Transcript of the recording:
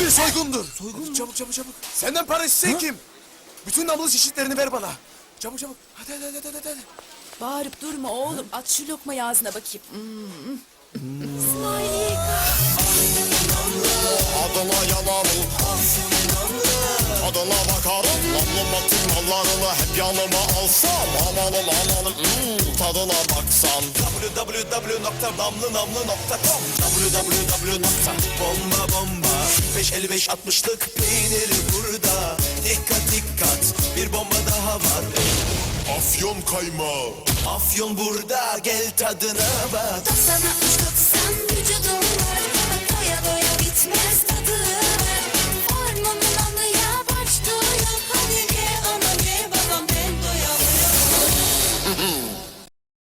bir soygundur. Soygun Çabuk çabuk çabuk. Senden para isteyen kim? Bütün namlu çeşitlerini ver bana. Çabuk çabuk. Hadi hadi hadi hadi. hadi. Bağırıp durma oğlum. At şu lokmayı ağzına bakayım. Adına yanarım Adına bakarım Namlu batık mallarını hep yanıma alsam Amanım amanım hmm, tadına baksam www.namlınamlı.com www.bombabomba 555 60'lık peyniri burada. Dikkat dikkat bir bomba daha var. Afyon kaymağı. Afyon burada gel tadına bak. 90